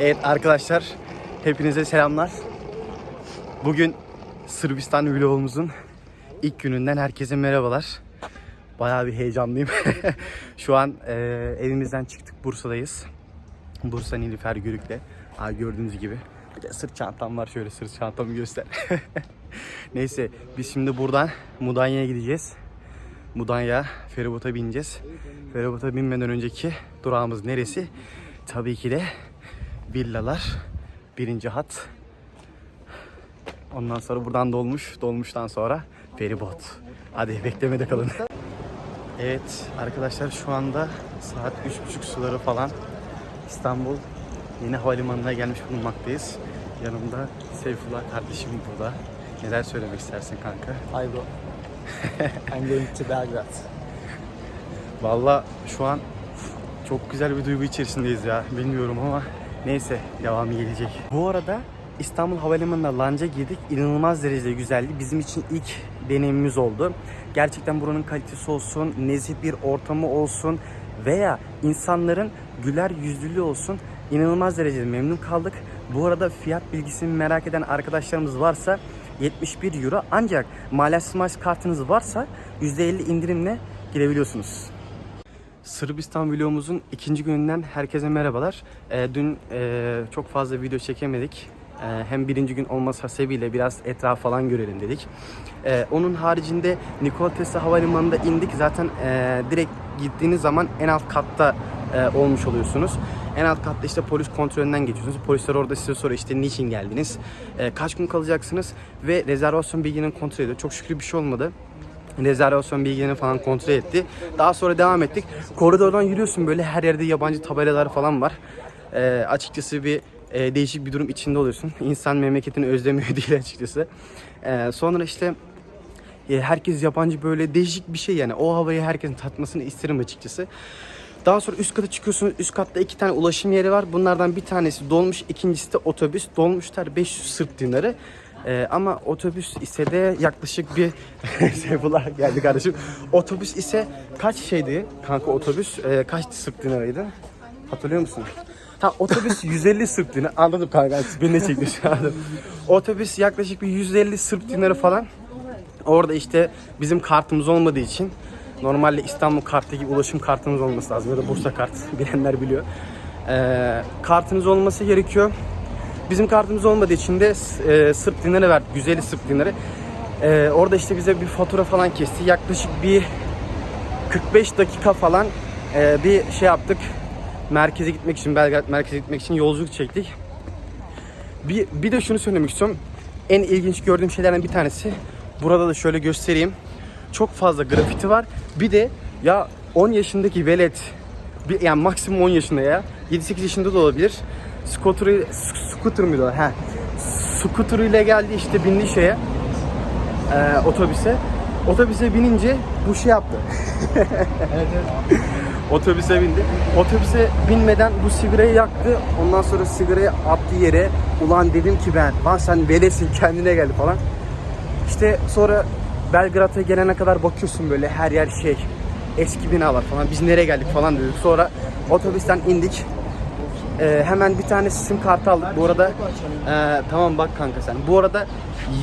Evet arkadaşlar hepinize selamlar. Bugün Sırbistan vlogumuzun ilk gününden herkese merhabalar. Bayağı bir heyecanlıyım. Şu an e, evimizden çıktık Bursa'dayız. Bursa Nilüfer Gürük'le. Aa, gördüğünüz gibi. Bir de sırt çantam var şöyle sırt çantamı göster. Neyse biz şimdi buradan Mudanya'ya gideceğiz. Mudanya feribota bineceğiz. Feribota binmeden önceki durağımız neresi? Tabii ki de villalar. Birinci hat. Ondan sonra buradan dolmuş. Dolmuştan sonra feribot. Hadi beklemede kalın. Evet arkadaşlar şu anda saat üç buçuk suları falan. İstanbul yeni havalimanına gelmiş bulunmaktayız. Yanımda Seyfullah kardeşim burada. Neler söylemek istersin kanka? Hi bro. I'm going to Belgrade. Valla şu an çok güzel bir duygu içerisindeyiz ya. Bilmiyorum ama neyse devamı gelecek. Bu arada İstanbul Havalimanı'na lanca girdik. İnanılmaz derecede güzeldi. Bizim için ilk deneyimimiz oldu. Gerçekten buranın kalitesi olsun, nezih bir ortamı olsun veya insanların güler yüzlülüğü olsun inanılmaz derecede memnun kaldık. Bu arada fiyat bilgisini merak eden arkadaşlarımız varsa 71 euro ancak Smash kartınız varsa %50 indirimle girebiliyorsunuz. Sırbistan vlogumuzun ikinci gününden herkese merhabalar. Ee, dün e, çok fazla video çekemedik. Ee, hem birinci gün olması hasebiyle biraz etraf falan görelim dedik. Ee, onun haricinde Nikola Tesla Havalimanı'nda indik. Zaten e, direkt gittiğiniz zaman en alt katta e, olmuş oluyorsunuz. En alt katta işte polis kontrolünden geçiyorsunuz. Polisler orada size soruyor işte niçin geldiniz, e, kaç gün kalacaksınız ve rezervasyon bilginin kontrol ediyor. Çok şükür bir şey olmadı rezervasyon bilgilerini falan kontrol etti. Daha sonra devam ettik. Koridordan yürüyorsun böyle her yerde yabancı tabelalar falan var. Ee, açıkçası bir e, değişik bir durum içinde oluyorsun. İnsan memleketini özlemiyor değil açıkçası. Ee, sonra işte e, herkes yabancı böyle değişik bir şey yani. O havayı herkesin tatmasını isterim açıkçası. Daha sonra üst kata çıkıyorsunuz. Üst katta iki tane ulaşım yeri var. Bunlardan bir tanesi dolmuş, ikincisi de otobüs. Dolmuşlar 500 Sırp dinarı. Ee, ama otobüs ise de yaklaşık bir Seyfullah geldi kardeşim. Otobüs ise kaç şeydi kanka otobüs? Ee, kaç Sırp dinarıydı? Hatırlıyor musun? Ha otobüs 150 Sırp dinarı. Anladım kanka. Beni ne çekti şu anda. Otobüs yaklaşık bir 150 Sırp dinarı falan. Orada işte bizim kartımız olmadığı için normalde İstanbul kartı gibi ulaşım kartımız olması lazım ya da Bursa kart bilenler biliyor. Ee, kartınız olması gerekiyor. Bizim kartımız olmadığı için de e, Sırp dinarı verdik. Güzeli Sırp dinarı. Ee, orada işte bize bir fatura falan kesti. Yaklaşık bir 45 dakika falan e, bir şey yaptık. Merkeze gitmek için, Belgrad merkeze gitmek için yolculuk çektik. Bir, bir de şunu söylemek istiyorum. En ilginç gördüğüm şeylerden bir tanesi. Burada da şöyle göstereyim. Çok fazla grafiti var. Bir de ya 10 yaşındaki velet bir, yani maksimum 10 yaşında ya 7-8 yaşında da olabilir. Scooter, scooter mıydı o? He. Scooter ile geldi işte bindi şeye e, otobüse. Otobüse binince bu şey yaptı. Evet evet. Otobüse bindi. Otobüse binmeden bu sigarayı yaktı. Ondan sonra sigarayı attı yere. Ulan dedim ki ben, lan sen velesin kendine gel falan. İşte sonra Belgrad'a gelene kadar bakıyorsun böyle her yer şey. Eski binalar falan. Biz nereye geldik falan dedik. Sonra otobüsten indik. Ee, hemen bir tane sim kartı aldık. Bu arada e, tamam bak kanka sen. Bu arada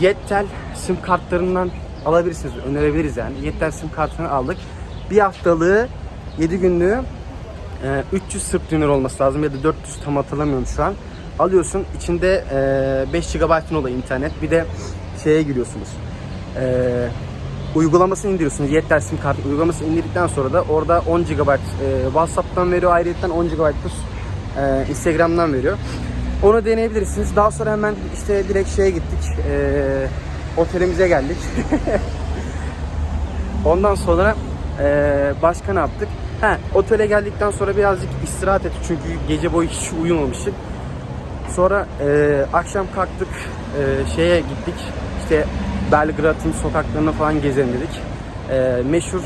Yettel sim kartlarından alabilirsiniz. Önerebiliriz yani. Yettel sim kartını aldık. Bir haftalığı 7 günlüğü e, 300 Sırp dinarı olması lazım ya da 400 tam hatırlamıyorum şu an. Alıyorsun içinde e, 5 GB'ın oluyor internet. Bir de şeye giriyorsunuz. E, uygulamasını indiriyorsunuz. Yeter sim kart uygulamasını indirdikten sonra da orada 10 GB e, WhatsApp'tan veriyor ayrıca 10 GB e, Instagram'dan veriyor. Onu deneyebilirsiniz. Daha sonra hemen işte direkt şeye gittik. E, otelimize geldik. Ondan sonra e, başka ne yaptık? He, otele geldikten sonra birazcık istirahat ettik çünkü gece boyu hiç uyumamıştık. Sonra e, akşam kalktık e, şeye gittik işte Belgrad'ın sokaklarına falan gezelim dedik. E, meşhur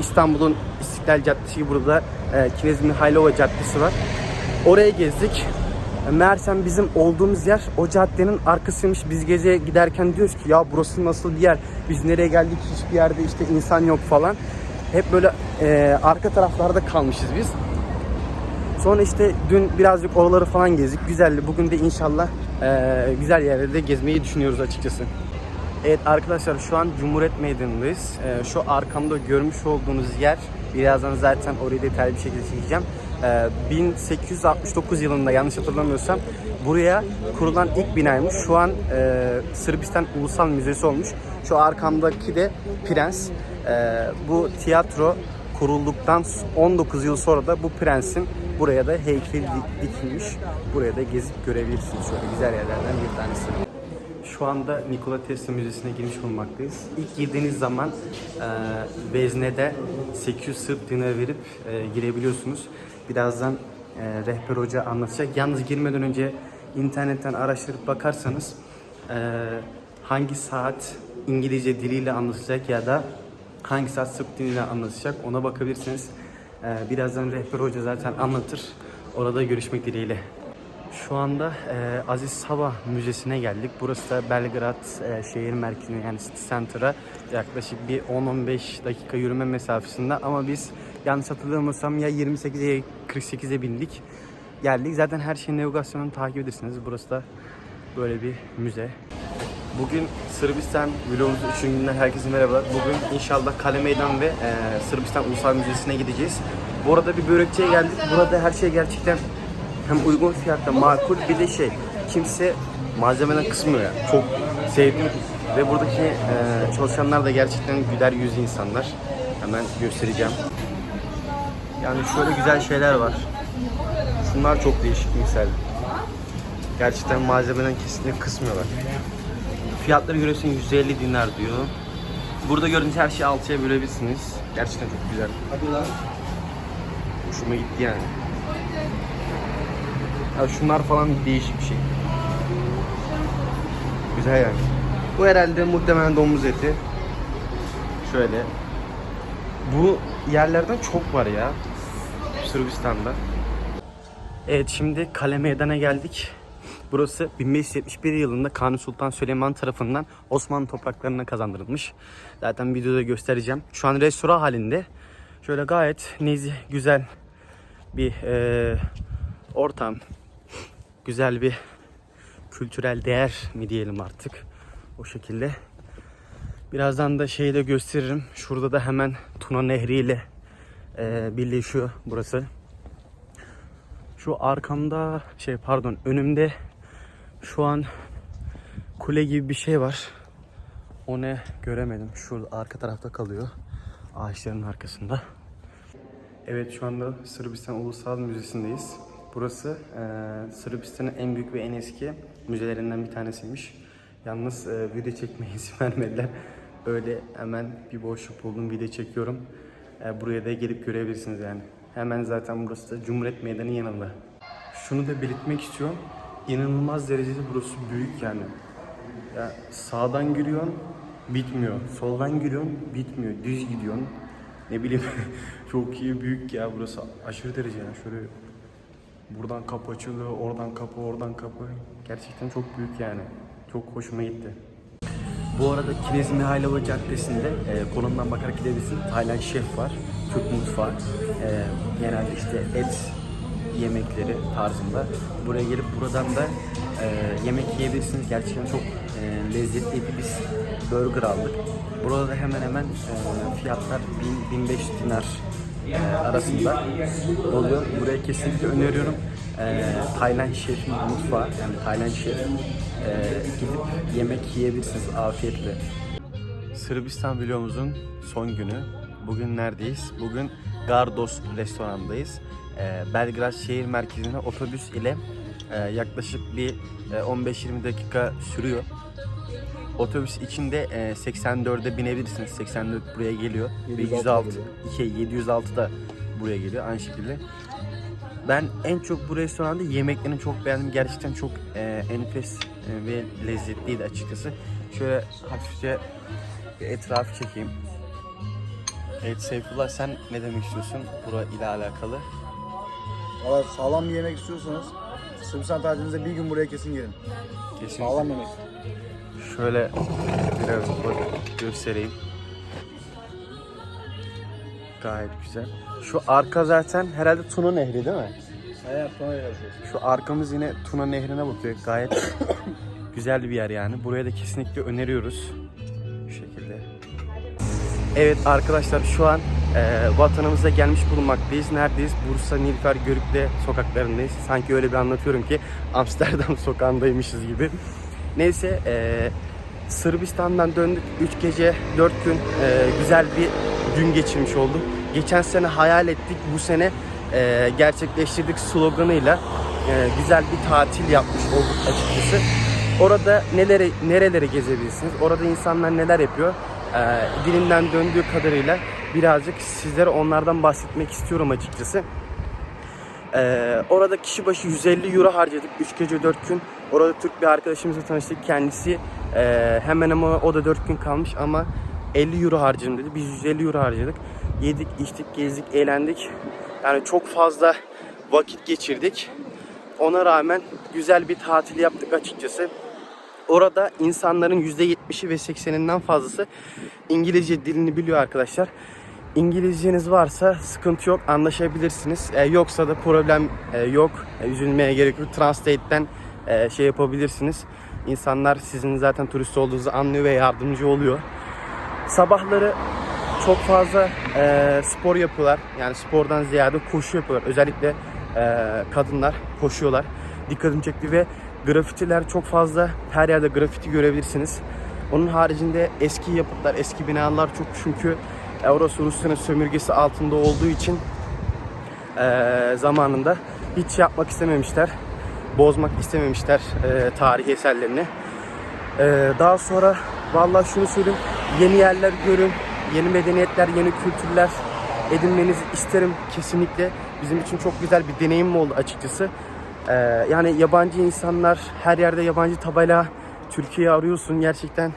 İstanbul'un İstiklal Caddesi burada e, Knez Mihailova Caddesi var. Oraya gezdik. Meğersem bizim olduğumuz yer o caddenin arkasıymış. Biz gece giderken diyoruz ki ya burası nasıl bir yer? Biz nereye geldik? Hiçbir yerde işte insan yok falan. Hep böyle e, arka taraflarda kalmışız biz. Sonra işte dün birazcık oraları falan gezdik. Güzeldi. Bugün de inşallah eee, güzel yerlerde gezmeyi düşünüyoruz açıkçası. Evet arkadaşlar şu an Cumhuriyet Meydanı'ndayız. Ee, şu arkamda görmüş olduğunuz yer birazdan zaten orayı detaylı bir şekilde çekeceğim. Ee, 1869 yılında yanlış hatırlamıyorsam buraya kurulan ilk binaymış. Şu an e, Sırbistan Ulusal Müzesi olmuş. Şu arkamdaki de Prens. Ee, bu tiyatro kurulduktan 19 yıl sonra da bu prensin buraya da heykeli dik- dikilmiş. Buraya da gezip görebilirsiniz. Şöyle güzel yerlerden bir tanesi. Şu anda Nikola Tesla Müzesi'ne girmiş bulunmaktayız. İlk girdiğiniz zaman e, veznede 800 Sırp dinar verip e, girebiliyorsunuz. Birazdan e, rehber hoca anlatacak. Yalnız girmeden önce internetten araştırıp bakarsanız e, hangi saat İngilizce diliyle anlatacak ya da hangi saat Sırp diliyle anlatacak ona bakabilirsiniz. E, birazdan rehber hoca zaten anlatır. Orada görüşmek dileğiyle. Şu anda e, Aziz Sava Müzesi'ne geldik. Burası da Belgrad e, şehir merkezine yani City Center'a yaklaşık bir 10-15 dakika yürüme mesafesinde ama biz yanlış hatırlamıyorsam ya 28'e ya 48'e bindik. Geldik. Zaten her şeyin navigasyonunu takip edersiniz. Burası da böyle bir müze. Bugün Sırbistan vlogumuz 3. günden herkese merhabalar. Bugün inşallah Kale Meydan ve e, Sırbistan Ulusal Müzesi'ne gideceğiz. Bu arada bir börekçiye geldik. Burada her şey gerçekten hem uygun fiyatta makul bir de şey kimse malzemeden kısmıyor yani. Çok sevdim ve buradaki e, çalışanlar da gerçekten güler yüzlü insanlar. Hemen göstereceğim. Yani şöyle güzel şeyler var. Şunlar çok değişik misal. Gerçekten malzemeden kesinlikle kısmıyorlar. Fiyatları görüyorsun 150 dinar diyor. Burada gördüğünüz her şeyi altıya bölebilirsiniz. Gerçekten çok güzel. Hoşuma gitti yani. Ya şunlar falan değişik bir şey. Güzel yani. Bu herhalde muhtemelen domuz eti. Şöyle. Bu yerlerden çok var ya. Sırbistan'da. Evet şimdi Kale Meydan'a geldik. Burası 1571 yılında Kanuni Sultan Süleyman tarafından Osmanlı topraklarına kazandırılmış. Zaten videoda göstereceğim. Şu an restoran halinde. Şöyle gayet nezih, güzel bir eee, ortam. Güzel bir kültürel değer mi diyelim artık. O şekilde. Birazdan da şeyi de gösteririm. Şurada da hemen Tuna Nehri ile eee, birleşiyor burası. Şu arkamda şey pardon önümde şu an kule gibi bir şey var. O ne göremedim. Şurada arka tarafta kalıyor. Ağaçların arkasında. Evet şu anda Sırbistan Ulusal Müzesi'ndeyiz. Burası eee Sırbistan'ın en büyük ve en eski müzelerinden bir tanesiymiş. Yalnız eee, video çekmeye izin vermediler. Öyle hemen bir boşluk buldum video çekiyorum. Eee, buraya da gelip görebilirsiniz yani. Hemen zaten burası da Cumhuriyet Meydanı yanında. Şunu da belirtmek istiyorum. İnanılmaz derecede burası büyük yani. Ya sağdan giriyorsun bitmiyor. Soldan giriyorsun bitmiyor. Düz gidiyorsun. Ne bileyim çok iyi büyük ya burası aşırı derece yani şöyle buradan kapı açılıyor, oradan kapı, oradan kapı. Gerçekten çok büyük yani. Çok hoşuma gitti. Bu arada Kinez Mihailova Caddesi'nde e, konumdan bakarak gidebilirsin. Tayland şef var. Türk mutfağı. E, genelde işte et yemekleri tarzında. Buraya gelip buradan da e, yemek yiyebilirsiniz. Gerçekten çok e, lezzetliydi. Biz burger aldık. Burada da hemen hemen e, fiyatlar 1000-1500 dinar e, arasında oluyor. Buraya kesinlikle öneriyorum. E, Tayland şefin mutfağı yani Tayland şef e, gidip yemek yiyebilirsiniz afiyetle. Sırbistan vlogumuzun son günü. Bugün neredeyiz? Bugün Gardos restorandayız. Ee, Belgrad şehir merkezine otobüs ile e, yaklaşık bir e, 15-20 dakika sürüyor. Otobüs içinde e, 84'e binebilirsiniz. 84 buraya geliyor. Ve 706 106, şey, 706 da buraya geliyor aynı şekilde. Ben en çok bu restoranda yemeklerini çok beğendim. Gerçekten çok e, enfes e, ve lezzetliydi açıkçası. Şöyle hafifçe bir etrafı çekeyim. Evet Seyfullah sen ne demek istiyorsun bura ile alakalı? Valla sağlam bir yemek istiyorsanız Sırbistan tatilinizde bir gün buraya kesin gelin. Kesinlikle. Sağlam yemek. Şöyle biraz göstereyim. Gayet güzel. Şu arka zaten herhalde Tuna Nehri değil mi? Hayat sonra yaşıyorsun. Şu arkamız yine Tuna Nehri'ne bakıyor. Gayet güzel bir yer yani. Buraya da kesinlikle öneriyoruz. Şu şekilde. Evet arkadaşlar şu an e, vatanımıza gelmiş bulunmaktayız. Neredeyiz? Bursa Nilüfer Görükle sokaklarındayız. Sanki öyle bir anlatıyorum ki Amsterdam sokağındaymışız gibi. Neyse e, Sırbistan'dan döndük 3 gece 4 gün e, güzel bir gün geçirmiş olduk. Geçen sene hayal ettik bu sene e, gerçekleştirdik sloganıyla e, güzel bir tatil yapmış olduk açıkçası. Orada neleri nerelere gezebilirsiniz? Orada insanlar neler yapıyor? E, dilimden döndüğü kadarıyla birazcık sizlere onlardan bahsetmek istiyorum açıkçası. Ee, orada kişi başı 150 euro harcadık 3 gece 4 gün. Orada Türk bir arkadaşımızla tanıştık. Kendisi e, hemen ama o da 4 gün kalmış ama 50 euro harcadım dedi. Biz 150 euro harcadık. Yedik, içtik, gezdik, eğlendik. Yani çok fazla vakit geçirdik. Ona rağmen güzel bir tatil yaptık açıkçası. Orada insanların %70'i ve 80'inden fazlası İngilizce dilini biliyor arkadaşlar. İngilizceniz varsa sıkıntı yok anlaşabilirsiniz. E, yoksa da problem e, yok. E, üzülmeye gerek yok. Translate'den e, şey yapabilirsiniz. İnsanlar sizin zaten turist olduğunuzu anlıyor ve yardımcı oluyor. Sabahları çok fazla e, spor yapıyorlar. Yani spordan ziyade koşu yapıyorlar. Özellikle e, kadınlar koşuyorlar. Dikkatimi çekti ve grafitiler çok fazla. Her yerde grafiti görebilirsiniz. Onun haricinde eski yapıtlar, eski binalar çok çünkü e, orası Rusya'nın sömürgesi altında olduğu için e, zamanında hiç yapmak istememişler. Bozmak istememişler e, tarihi eserlerini. Ee, daha sonra vallahi şunu söyleyeyim. Yeni yerler görün, yeni medeniyetler, yeni kültürler edinmenizi isterim kesinlikle. Bizim için çok güzel bir deneyim oldu açıkçası. Ee, yani yabancı insanlar, her yerde yabancı tabela, Türkiye'yi arıyorsun gerçekten.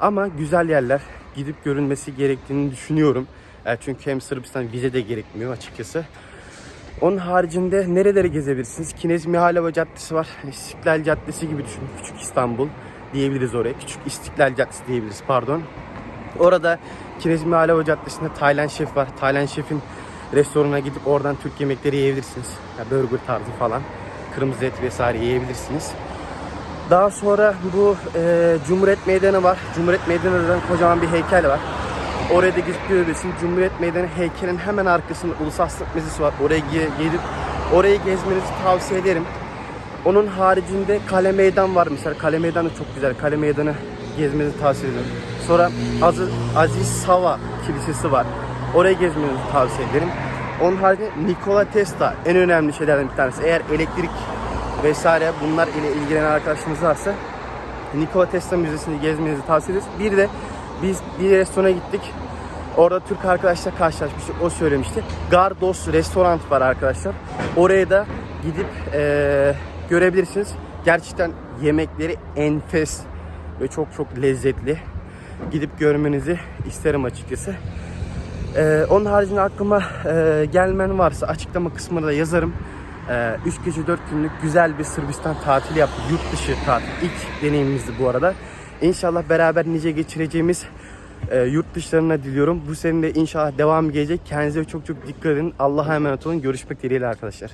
Ama güzel yerler, gidip görünmesi gerektiğini düşünüyorum. Ee, çünkü hem Sırbistan vize de gerekmiyor açıkçası. Onun haricinde nereleri gezebilirsiniz? Kinez Mihalova Caddesi var. İstiklal Caddesi gibi düşünün. Küçük İstanbul diyebiliriz oraya. Küçük İstiklal Caddesi diyebiliriz pardon. Orada Kinez Mihalova Caddesi'nde Tayland Şef var. Tayland Şef'in restoranına gidip oradan Türk yemekleri yiyebilirsiniz. Ya burger tarzı falan. Kırmızı et vesaire yiyebilirsiniz. Daha sonra bu e, Cumhuriyet Meydanı var. Cumhuriyet Meydanı'nda kocaman bir heykel var. Oraya da gidip görebilirsin. Cumhuriyet Meydanı heykelin hemen arkasında Ulusal Sınıf Meclisi var. Oraya gelip orayı gezmenizi tavsiye ederim. Onun haricinde Kale Meydan var mesela. Kale Meydanı çok güzel. Kale Meydanı gezmenizi tavsiye ederim. Sonra Aziz, Aziz Sava Kilisesi var. Oraya gezmenizi tavsiye ederim. Onun haricinde Nikola Tesla en önemli şeylerden bir tanesi. Eğer elektrik vesaire bunlar ile ilgilenen arkadaşınız varsa Nikola Tesla Müzesi'ni gezmenizi tavsiye ederiz. Bir de biz bir restorana gittik. Orada Türk arkadaşla karşılaşmıştık. O söylemişti. Gardos restoran var arkadaşlar. Oraya da gidip eee, görebilirsiniz. Gerçekten yemekleri enfes ve çok çok lezzetli. Gidip görmenizi isterim açıkçası. Ee, onun haricinde aklıma e, gelmen varsa açıklama kısmına da yazarım. 3 gece 4 günlük güzel bir Sırbistan tatili yaptık. Yurt dışı tatil. İlk deneyimimizdi bu arada. İnşallah beraber nice geçireceğimiz e, yurt dışlarına diliyorum. Bu sene de inşallah devam gelecek. Kendinize çok çok dikkat edin. Allah'a emanet olun. Görüşmek dileğiyle arkadaşlar.